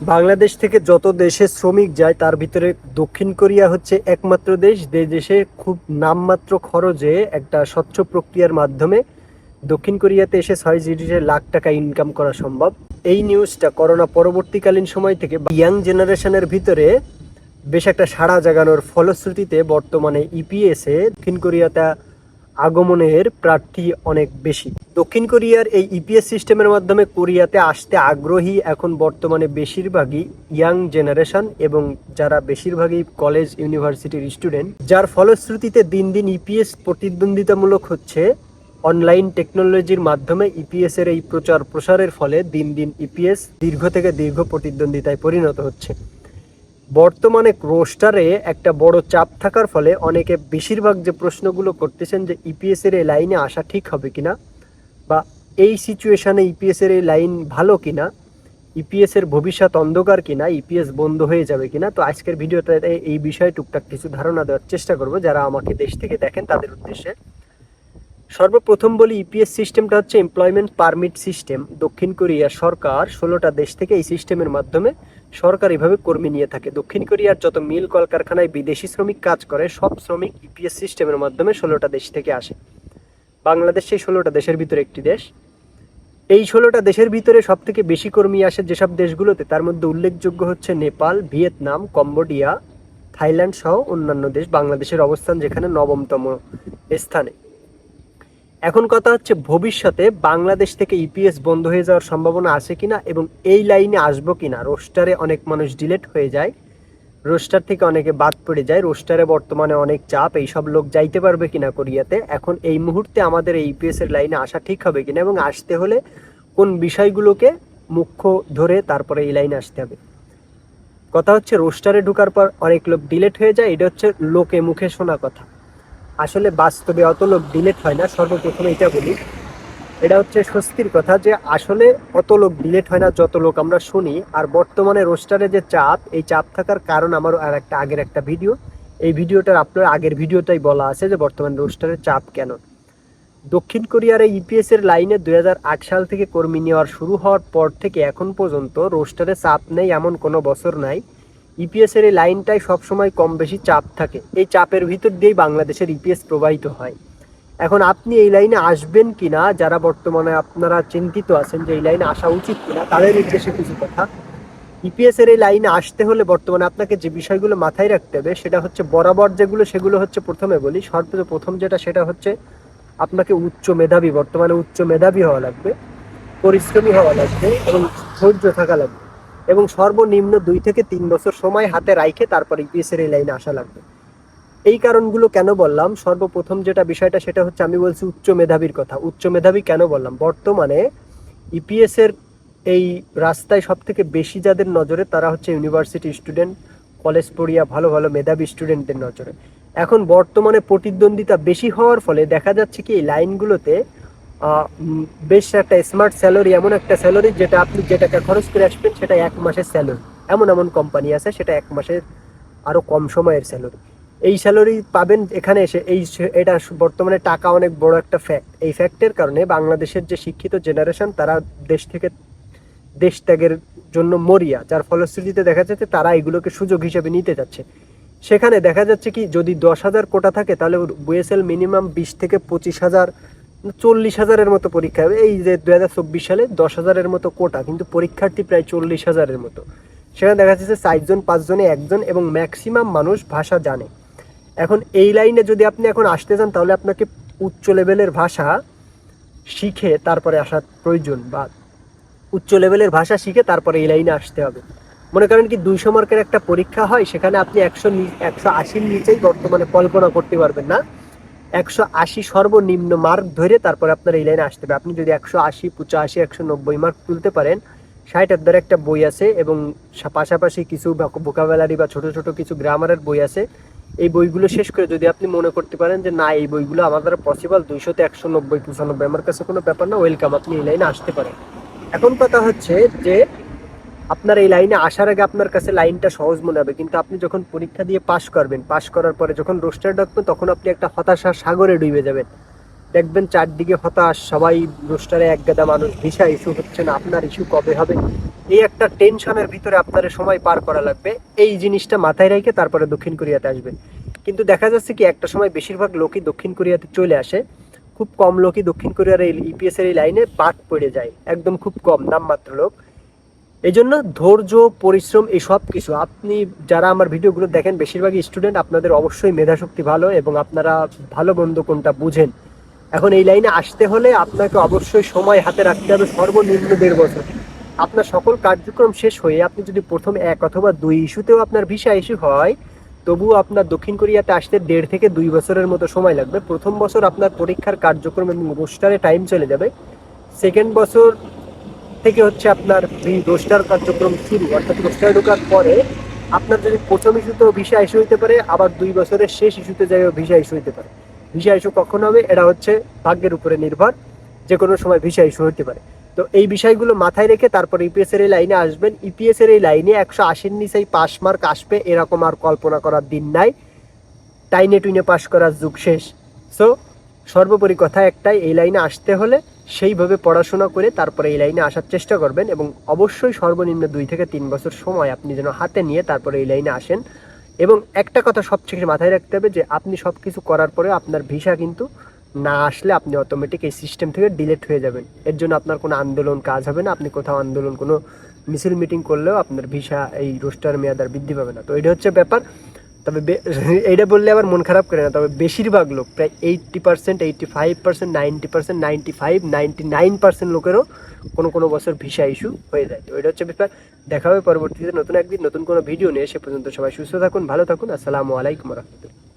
বাংলাদেশ থেকে যত দেশে শ্রমিক যায়, তার ভিতরে দক্ষিণ কোরিয়া হচ্ছে একমাত্র দেশ। যে দেশে খুব নামমাত্র খরচে একটা স্বচ্ছ প্রক্রিয়ার মাধ্যমে দক্ষিণ কোরিয়াতে এসে ছয় জিডিসে লাখ টাকা ইনকাম করা সম্ভব। এই নিউজটা করোনা পরবর্তীকালীন সময় থেকে ইয়াং জেনারেশনের ভিতরে বেশ একটা সাড়া জাগানোর ফলশ্রুতিতে বর্তমানে ইপিএসে দক্ষিণ কোরিয়াতে আগমনের প্রার্থী অনেক বেশি। দক্ষিণ কোরিয়ার এই ইপিএস সিস্টেমের মাধ্যমে কোরিয়াতে আসতে আগ্রহী এখন বর্তমানে বেশিরভাগই ইয়াং জেনারেশন এবং যারা বেশিরভাগই কলেজ, ইউনিভার্সিটির স্টুডেন্ট, যার ফলশ্রুতিতে দিন দিন ইপিএস প্রতিদ্বন্দ্বিতামূলক হচ্ছে। অনলাইন টেকনোলজির মাধ্যমে ইপিএস এর এই প্রচার প্রসারের ফলে দিন দিন ইপিএস দীর্ঘ থেকে দীর্ঘ প্রতিদ্বন্দ্বিতায় পরিণত হচ্ছে। বর্তমানে রোস্টারে একটা বড় চাপ থাকার ফলে অনেকে বেশিরভাগ যে প্রশ্নগুলো করতেছেন যে ইপিএস এর এই লাইনে আসা ঠিক হবে কিনা বা এই সিচুয়েশনে ইপিএস এর এই লাইন ভালো কিনা ইপিএস এর ভবিষ্যৎ অন্ধকার কিনা ইপিএস বন্ধ হয়ে যাবে কিনা, তো আজকের ভিডিওটাতে এই বিষয়ে টুকটাক কিছু ধারণা দেওয়ার চেষ্টা করব যারা আমাকে দেশ থেকে দেখেন তাদের উদ্দেশ্যে। সর্বপ্রথম বলি ইপিএস সিস্টেমটা হচ্ছে এমপ্লয়মেন্ট পারমিট সিস্টেম দক্ষিণ কোরিয়া সরকার ষোলোটা দেশ থেকে এই সিস্টেমের মাধ্যমে সরকারিভাবে কর্মী নিয়ে থাকে। দক্ষিণ কোরিয়ার যত মিল কলকারখানায় বিদেশি শ্রমিক কাজ করে, সব শ্রমিক ইপিএস সিস্টেমের মাধ্যমে ষোলোটা দেশ থেকে আসে। বাংলাদেশ সেই ষোলোটা দেশের ভিতরে একটি দেশ। এই ষোলোটা দেশের ভিতরে সব থেকে বেশি কর্মী আসে যেসব দেশগুলোতে, তার মধ্যে উল্লেখযোগ্য হচ্ছে নেপাল, ভিয়েতনাম, কম্বোডিয়া, থাইল্যান্ড সহ অন্যান্য দেশ বাংলাদেশের অবস্থান যেখানে নবমতম স্থানে। এখন কথা হচ্ছে ভবিষ্যতে বাংলাদেশ থেকে ইপিএস বন্ধ হয়ে যাওয়ার সম্ভাবনা আছে কিনা এবং এই লাইনে আসব কিনা? রোস্টারে অনেক মানুষ ডিলেট হয়ে যায়, রোস্টার থেকে অনেকে বাদ পড়ে যায়, রোস্টারে বর্তমানে অনেক চাপ, এইসব লোক যাইতে পারবে কিনা কোরিয়াতে? এখন এই মুহূর্তে আমাদের এই ইপিএস এর লাইনে আসা ঠিক হবে কিনা এবং আসতে হলে কোন বিষয়গুলোকে মুখ্য ধরে তারপরে এই লাইনে আসতে হবে? কথা হচ্ছে রোস্টারে ঢোকার পর অনেক লোক ডিলেট হয়ে যায়, এটা হচ্ছে লোকে মুখে শোনা কথা। আসলে বাস্তবে অত লোক ডিলেট হয় না, সর্বপ্রথম এটা বলি। এটা হচ্ছে স্বস্তির কথা যে আসলে অত লোক ডিলেট হয় না যত লোক আমরা শুনি, আর বর্তমানে রোস্টারে যে চাপ, এই চাপ থাকার কারণ আমার আর একটা আগের একটা ভিডিও এই ভিডিওটার আপনার আগের ভিডিওটাই বলা আছে যে বর্তমানে রোস্টারের চাপ কেন। দক্ষিণ কোরিয়ার এই ইপিএস এর লাইনে দুই হাজার আট সাল থেকে কর্মী নেওয়ার শুরু হওয়ার পর থেকে এখন পর্যন্ত রোস্টারে চাপ নেই এমন কোনো বছর নাই। ইপিএস এর এই লাইনটাই সবসময় কম বেশি চাপ থাকে। এই চাপের ভিতর দিয়েই বাংলাদেশের ইপিএস প্রবাহিত হয়। এখন আপনি এই লাইনে আসবেন কিনা, যারা বর্তমানে আপনারা চিন্তিত আছেন যে এই লাইনে আসা উচিত কিনা, তাদের উদ্দেশ্যে কিছু কথা। ইপিএস এর এই লাইনে আসতে হলে বর্তমানে আপনাকে যে বিষয়গুলো মাথায় রাখতে হবে, সেটা হচ্ছে বরাবর যেগুলো, সেগুলো হচ্ছে প্রথমে বলি। সর্বপ্রথম যেটা, সেটা হচ্ছে আপনাকে উচ্চ মেধাবী, বর্তমানে উচ্চ মেধাবী হওয়া লাগবে, পরিশ্রমী হওয়া লাগবে এবং ধৈর্য থাকা লাগবে। এবং সর্বনিম্ন দুই থেকে তিন বছর সময় হাতে রাইখে তারপর ইপিএস এর এই লাইনে আসা লাগবে। এই কারণগুলো কেন বললাম? সর্বপ্রথম যেটা বিষয়টা, সেটা হচ্ছে আমি বলছি উচ্চ মেধাবীর কথা। উচ্চ মেধাবী কেন বললাম? বর্তমানে ইপিএস এর এই রাস্তায় সব থেকে বেশি যাদের নজরে, তারা হচ্ছে ইউনিভার্সিটি স্টুডেন্ট, কলেজ পড়িয়া ভালো ভালো মেধাবী স্টুডেন্টদের নজরে। এখন বর্তমানে প্রতিদ্বন্দ্বিতা বেশি হওয়ার ফলে দেখা যাচ্ছে কি, এই লাইনগুলোতে বেশ একটা স্মার্ট স্যালারি এমন একটা স্যালারি যেটা আপনি যে টাকা খরচ করে আসবেন, সেটা এক মাসের স্যালারি এমন এমন কোম্পানি আছে, সেটা এক মাসের আরও কম সময়ের স্যালারি এই স্যালারি পাবেন এখানে এসে, এই এটা বর্তমানে টাকা অনেক বড় একটা ফ্যাক্ট এই ফ্যাক্টের কারণে বাংলাদেশের যে শিক্ষিত জেনারেশন তারা দেশ থেকে, দেশ ত্যাগের জন্য মরিয়া, যার ফলশ্রুতিতে দেখা যাচ্ছে তারা এগুলোকে সুযোগ হিসেবে নিতে যাচ্ছে। সেখানে দেখা যাচ্ছে কি, যদি দশ হাজার কোটা থাকে, তাহলে বুয়েসেল মিনিমাম বিশ থেকে পঁচিশ হাজার চল্লিশ হাজারের মতো পরীক্ষা হবে। এই যে দু হাজার চব্বিশ সালে দশ হাজারের মতো কোটা, কিন্তু পরীক্ষার্থী প্রায় চল্লিশ হাজারের মতো। সেখানে দেখা যাচ্ছে চারজন, পাঁচজনে, একজন এবং ম্যাক্সিমাম মানুষ ভাষা জানে। এখন এই লাইনে যদি আপনি এখন আসতে চান তাহলে আপনাকে উচ্চ লেভেলের ভাষা শিখে তারপরে আসার প্রয়োজন বা উচ্চ লেভেলের ভাষা শিখে তারপরে এই লাইনে আসতে হবে। মনে করেন কি দুইশো মার্কের একটা পরীক্ষা হয়, সেখানে আপনি একশো একশো আশির নিচেই বর্তমানে কল্পনা করতে পারবেন না। একশো আশি সর্বনিম্ন মার্ক ধরে তারপরে আপনার এই লাইনে আসতে হবে। আপনি যদি একশো আশি, পঁচাশি, একশো নব্বই মার্ক তুলতে পারেন ষাট দ্বারা একটা বই আছে এবং পাশাপাশি কিছু ভোকাবুলারি বা ছোট ছোট কিছু গ্রামারের বই আছে। এই বইগুলো শেষ করে যদি আপনি মনে করতে পারেন যে, না, এই বইগুলো আমার দ্বারা পসিবল দুইশোতে একশো নব্বই, পঁচানব্বই, আমার কাছে কোনো ব্যাপার না ওয়েলকাম আপনি এই লাইনে আসতে পারেন। এখন কথা হচ্ছে যে আপনার এই লাইনে আসার আগে আপনার কাছে লাইনটা সহজ মনে হবে। কিন্তু আপনি যখন পরীক্ষা দিয়ে পাশ করবেন, পাশ করার পরে যখন রোস্টার ডাকবেন তখন আপনি একটা হতাশার সাগরে ডুবে যাবেন। দেখবেন চারদিকে হতাশ, সবাই রোস্টারে এক গাদা মানুষ, ভিসা ইস্যু হচ্ছে না, আপনার ইস্যু কবে হবে? এই একটা টেনশনের ভিতরে আপনার সময় পার করা লাগবে। এই জিনিসটা মাথায় রেখে তারপরে দক্ষিণ কোরিয়াতে আসবেন। কিন্তু দেখা যাচ্ছে কি, একটা সময় বেশিরভাগ লোকই দক্ষিণ কোরিয়াতে চলে আসে। খুব কম লোকই দক্ষিণ কোরিয়ার এই ইপিএস এর এই লাইনে বাদ পড়ে যায়। একদম খুব কম, নামমাত্র লোক। এই জন্য ধৈর্য, পরিশ্রম এই সব কিছু। আপনি যারা আমার ভিডিওগুলো দেখেন, বেশিরভাগই স্টুডেন্ট আপনাদের অবশ্যই মেধাশক্তি ভালো এবং আপনারা ভালো মন্দ কোনটা বুঝেন। এখন এই লাইনে আসতে হলে আপনাকে অবশ্যই সময় হাতে রাখতে হবে সর্বনিম্ন দেড় বছর। আপনার সকল কার্যক্রম শেষ হয়ে আপনি যদি প্রথম এক অথবা দুই ইস্যুতেও আপনার ভিসা ইস্যু হয়, তবুও আপনার দক্ষিণ কোরিয়াতে আসতে দেড় থেকে দুই বছরের মতো সময় লাগবে। প্রথম বছর আপনার পরীক্ষার কার্যক্রম এবং রোস্টারে টাইম চলে যাবে। সেকেন্ড বছর থেকে হচ্ছে আপনার এই রোস্টার কার্যক্রম শুরু, অর্থাৎ রোস্টারে ঢোকার পরে আপনার যদি প্রথম ইস্যুতেও ভিসা ইস্যু হইতে পারে, আবার দুই বছরের শেষ ইস্যুতে যাইও ভিসা ইস্যু হইতে পারে। ভিসা ইস্যু কখন হবে, এটা হচ্ছে ভাগ্যের উপরে নির্ভর যে কোনো সময় ভিসা ইস্যু হতে পারে। তো এই বিষয়গুলো মাথায় রেখে তারপর ইপিএস এর এই লাইনে আসবেন। ইপিএস এর এই লাইনে একশো আশির নিচেই পাস মার্ক আসবে, এরকম আর কল্পনা করার দিন নাই। টাইনে টুইনে পাশ করার যুগ শেষ। সো সর্বোপরি কথা একটাই, এই লাইনে আসতে হলে সেইভাবে পড়াশোনা করে তারপরে এই লাইনে আসার চেষ্টা করবেন এবং অবশ্যই সর্বনিম্ন দুই থেকে তিন বছর সময় আপনি যেন হাতে নিয়ে তারপরে এই লাইনে আসেন। এবং একটা কথা সবচেয়ে মাথায় রাখতে হবে যে আপনি সব কিছু করার পরে আপনার ভিসা কিন্তু না আসলে আপনি অটোমেটিক এই সিস্টেম থেকে ডিলেট হয়ে যাবেন। এর জন্য আপনার কোনো আন্দোলন কাজ হবে না। আপনি কোথাও আন্দোলন, কোনো মিছিল মিটিং করলেও আপনার ভিসা এই রোস্টার মেয়াদ আর বৃদ্ধি পাবে না। তো এটা হচ্ছে ব্যাপার। তবে এইটা বললে আবার মন খারাপ করে না, তবে বেশিরভাগ লোক, প্রায় eighty percent eighty five percent ninety percent ninety five ninety nine percent লোকেরও কোনো কোনো বছর ভিসা ইস্যু হয়ে যায়। তো এটা হচ্ছে ব্যাপার। দেখা হবে পরবর্তীতে নতুন একদিন নতুন কোনো ভিডিও নিয়ে। সে পর্যন্ত সবাই সুস্থ থাকুন, ভালো থাকুন। আসসালামু আলাইকুম রহমতুল্লাহ।